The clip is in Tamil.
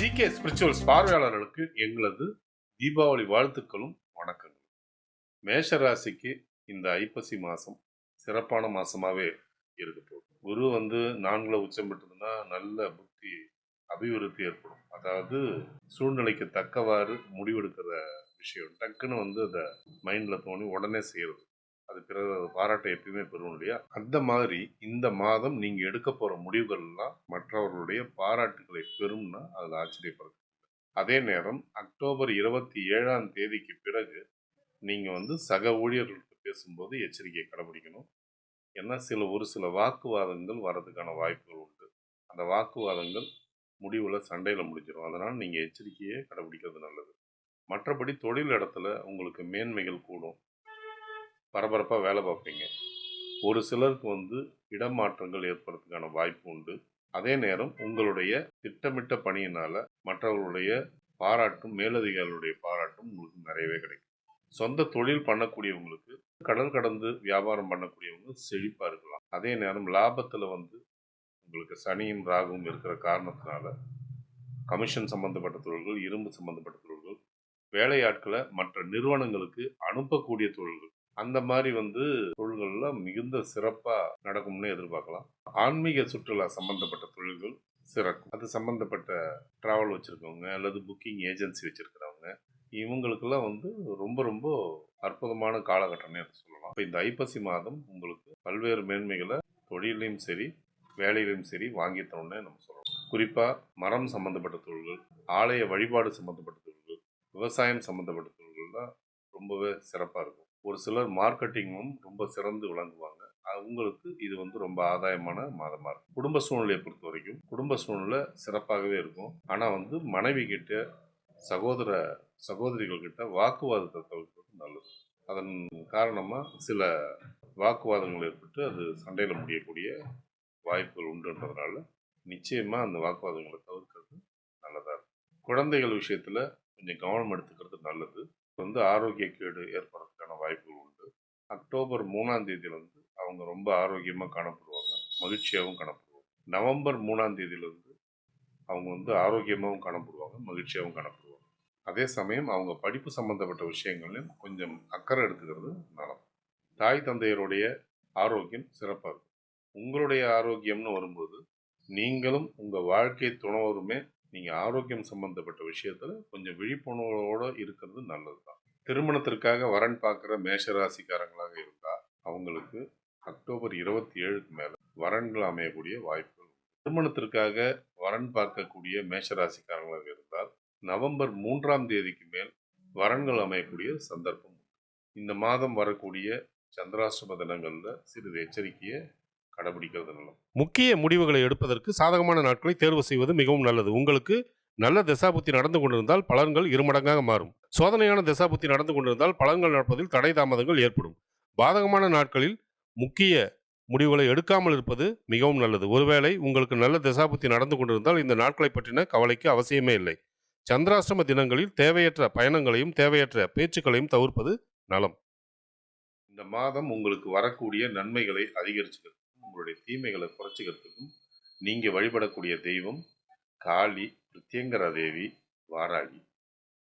ஜிகே ஸ்பிரிச்சுவல்ஸ் பார்வையாளர்களுக்கு எங்களது தீபாவளி வாழ்த்துக்களும் வணக்கங்களும். மேஷ ராசிக்கு இந்த ஐப்பசி மாதம் சிறப்பான மாதமாகவே இருக்க போகுது. குரு வந்து நான்கில் உச்சம் பெற்றதுன்னா நல்ல புத்தி அபிவிருத்தி ஏற்படும். அதாவது சூழ்நிலைக்கு தக்கவாறு முடிவெடுக்கிற விஷயம். டக்குன்னு வந்து அதை மைண்டில் தோணி உடனே செய்கிறது அது பிறகு பாராட்டை எப்பயுமே பெறும் இல்லையா? அந்த மாதிரி இந்த மாதம் நீங்கள் எடுக்க போகிற முடிவுகள்லாம் மற்றவர்களுடைய பாராட்டுகளை பெறும்னா அது ஆச்சரியப்படுது அதே நேரம் அக்டோபர் இருபத்தி ஏழாம் தேதிக்கு பிறகு நீங்கள் வந்து சக ஊழியர்களுக்கு பேசும்போது எச்சரிக்கையை கடைபிடிக்கணும். ஏன்னா சில ஒரு சில வாக்குவாதங்கள் வர்றதுக்கான வாய்ப்புகள் உண்டு. அந்த வாக்குவாதங்கள் முடிவில் சண்டையில் முடிஞ்சிடும். அதனால் நீங்கள் எச்சரிக்கையை கடைபிடிக்கிறது நல்லது. மற்றபடி தொழில் இடத்துல உங்களுக்கு மேன்மைகள் கூடும். பரபரப்பாக வேலை பார்ப்பீங்க. ஒரு சிலருக்கு வந்து இடமாற்றங்கள் ஏற்படுறதுக்கான வாய்ப்பு உண்டு. அதே நேரம் உங்களுடைய திட்டமிட்ட பணியினால் மற்றவர்களுடைய பாராட்டும் மேலதிகாரிகளுடைய பாராட்டும் உங்களுக்கு நிறையவே கிடைக்கும். சொந்த தொழில் பண்ணக்கூடியவங்களுக்கு கடல் கடந்து வியாபாரம் பண்ணக்கூடியவங்க செழிப்பாக இருக்கலாம். அதே நேரம் லாபத்தில் வந்து உங்களுக்கு சனியும் ராகும் இருக்கிற காரணத்தினால கமிஷன் சம்பந்தப்பட்ட தொழில்கள் இரும்பு சம்பந்தப்பட்ட தொழில்கள் வேலையாட்களை மற்ற நிறுவனங்களுக்கு அனுப்பக்கூடிய தொழில்கள் அந்த மாதிரி வந்து தொழில்கள்லாம் மிகுந்த சிறப்பா நடக்கும்னு எதிர்பார்க்கலாம். ஆன்மீக சுற்றுலா சம்பந்தப்பட்ட தொழில்கள் சிறக்கும். அது சம்பந்தப்பட்ட டிராவல் வச்சுருக்கவங்க அல்லது புக்கிங் ஏஜென்சி வச்சுருக்கிறவங்க இவங்களுக்கெல்லாம் வந்து ரொம்ப ரொம்ப அற்புதமான காலகட்டம்னே அதை சொல்லலாம். இப்போ இந்த ஐப்பசி மாதம் உங்களுக்கு பல்வேறு மேன்மைகளை தொழிலையும் சரி வேலையிலையும் சரி வாங்கி தரோன்னே நம்ம சொல்லலாம். குறிப்பாக மரம் சம்மந்தப்பட்ட தொழில்கள் ஆலய வழிபாடு சம்மந்தப்பட்ட தொழில்கள் விவசாயம் சம்மந்தப்பட்ட தொழில்கள்லாம் ரொம்பவே சிறப்பாக இருக்கும். ஒரு சிலர் மார்க்கெட்டிங்கும் ரொம்ப சிறந்து விளங்குவாங்க. அவங்களுக்கு இது வந்து ரொம்ப ஆதாயமான மாதமாக இருக்கும். குடும்ப சூழ்நிலையை பொறுத்த வரைக்கும் குடும்ப சூழ்நிலை சிறப்பாகவே இருக்கும். ஆனால் வந்து மனைவி கிட்ட சகோதர சகோதரிகள் கிட்ட வாக்குவாதத்தை தவிர்க்கிறது நல்லது. அதன் காரணமாக சில வாக்குவாதங்கள் ஏற்பட்டு அது சண்டையில் முடியக்கூடிய வாய்ப்புகள் உண்டுன்றதுனால நிச்சயமாக அந்த வாக்குவாதங்களை தவிர்க்கிறது நல்லதாக இருக்கும். குழந்தைகள் விஷயத்தில் கொஞ்சம் கவனம் எடுத்துக்கிறது நல்லது. வந்து ஆரோக்கிய கேடு ஏற்படுறதுக்கான வாய்ப்புகள் உண்டு. அக்டோபர் மூணாம் தேதியிலேருந்து அவங்க ரொம்ப ஆரோக்கியமாக காணப்படுவாங்க. மகிழ்ச்சியாகவும் காணப்படுவாங்க. நவம்பர் மூணாம் தேதியிலேருந்து அவங்க வந்து ஆரோக்கியமாகவும் காணப்படுவாங்க மகிழ்ச்சியாகவும் காணப்படுவாங்க. அதே சமயம் அவங்க படிப்பு சம்பந்தப்பட்ட விஷயங்களையும் கொஞ்சம் அக்கறை எடுத்துக்கிறது நலம். தாய் தந்தையருடைய ஆரோக்கியம் சிறப்பாக இருக்கும். உங்களுடைய ஆரோக்கியம்னு வரும்போது நீங்களும் உங்கள் வாழ்க்கை துணவருமே நீங்கள் ஆரோக்கியம் சம்பந்தப்பட்ட விஷயத்தில் கொஞ்சம் விழிப்புணர்வோடு இருக்கிறது நல்லது தான் திருமணத்திற்காக வரன் பார்க்குற மேஷராசிக்காரங்களாக இருந்தால் அவங்களுக்கு அக்டோபர் இருபத்தி ஏழுக்கு மேலே வரன்கள் அமையக்கூடிய வாய்ப்புகள் திருமணத்திற்காக வரன் பார்க்கக்கூடிய மேஷராசிக்காரங்களாக இருந்தால் நவம்பர் மூன்றாம் தேதிக்கு மேல் வரன்கள் அமையக்கூடிய சந்தர்ப்பம் இந்த மாதம் வரக்கூடிய சந்திராஷ்டம தினங்களில் சிறிது எச்சரிக்கையை கடைபிடிக்கிறது நல்லது. முக்கிய முடிவுகளை எடுப்பதற்கு சாதகமான நாட்களை தேர்வு செய்வது மிகவும் நல்லது. உங்களுக்கு நல்ல தசாபுத்தி நடந்து கொண்டிருந்தால் பலன்கள் இருமடங்காக மாறும். சோதனையான தசாபுத்தி நடந்து கொண்டிருந்தால் பலன்கள் நடப்பதில் தடை தாமதங்கள் ஏற்படும். பாதகமான நாட்களில் முக்கிய முடிவுகளை எடுக்காமல் இருப்பது மிகவும் நல்லது. ஒருவேளை உங்களுக்கு நல்ல தசாபுத்தி நடந்து கொண்டிருந்தால் இந்த நாட்களை பற்றின கவலைக்கு அவசியமே இல்லை. சந்திராஷ்டம தினங்களில் தேவையற்ற பயணங்களையும் தேவையற்ற பேச்சுக்களையும் தவிர்ப்பது நலம். இந்த மாதம் உங்களுக்கு வரக்கூடிய நன்மைகளை அதிகரிச்சுக்கிறதுக்கும் உங்களுடைய தீமைகளை குறைச்சிக்கிறதுக்கும் நீங்கள் வழிபடக்கூடிய தெய்வம் காளி பிரித்யங்கரா தேவி வாராகி.